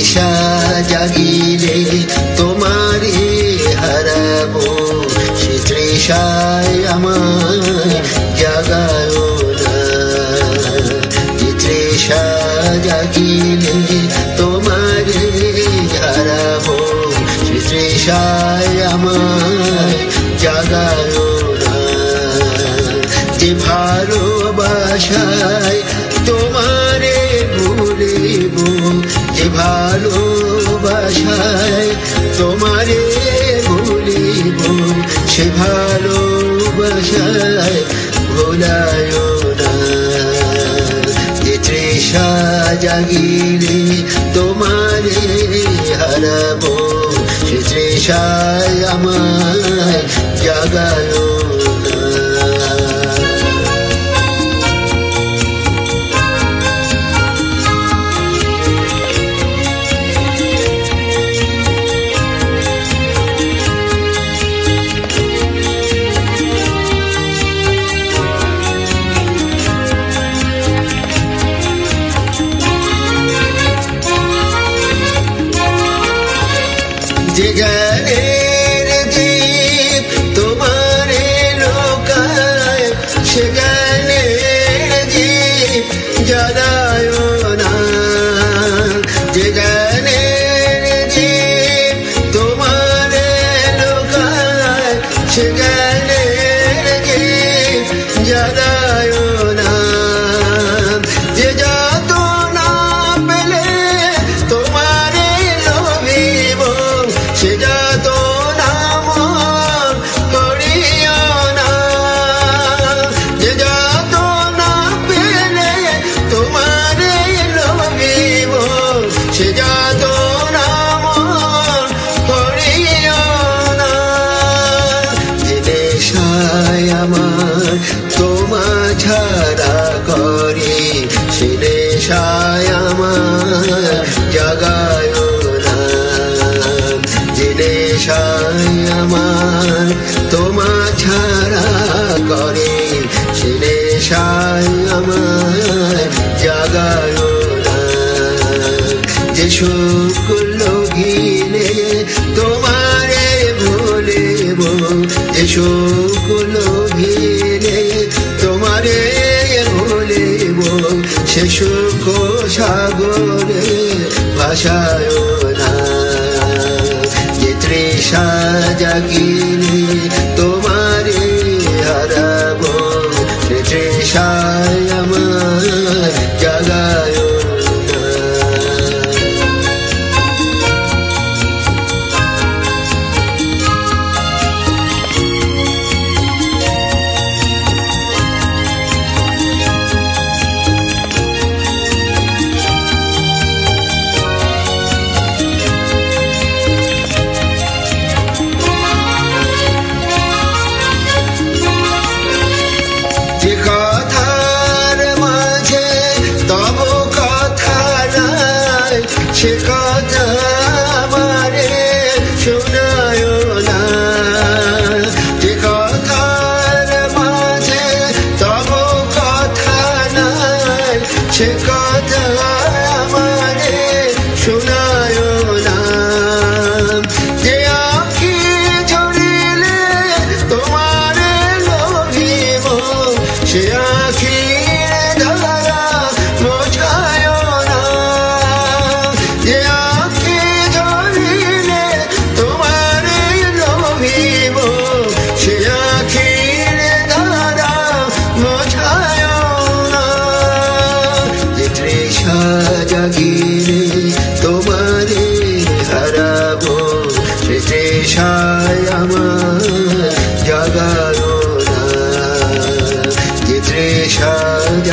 তৃষা জাগিলে তোমারে হারাবো। সে তৃষায় আমায় জাগায় না। যে তৃষা জাগিলে তোমারে হারাবো। সে তৃষায় আমায় জাগায় না। যে ভালোবাসায় সে ভালোবাসায় ভোলায় না যে তৃষা জাগিলে তোমারে হারাবো সে তৃষায় আমায় জাগায় তোমা ছাড়া করি সে নেশায় আমার জাগায় না। যে নেশায় আমার তোমা ছাড়া করে সে নেশায় আমার জাগায় না। যে শুক্ল গিলে তোমারে ভুলিব, যে শুক্ল সে সুখ সাগরে ভাষায় না। যে তৃষা জাগিলে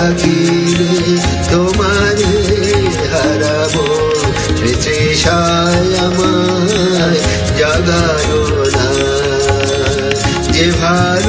জাগিরে তোমারে হারাবো। সে তৃষায় আমার জাগায় না। যে ভালোবাসায়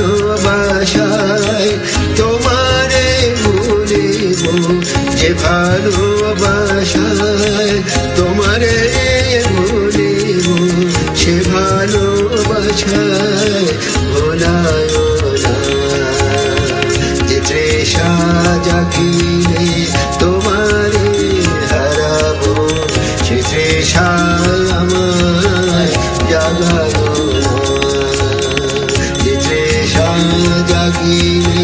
aqui.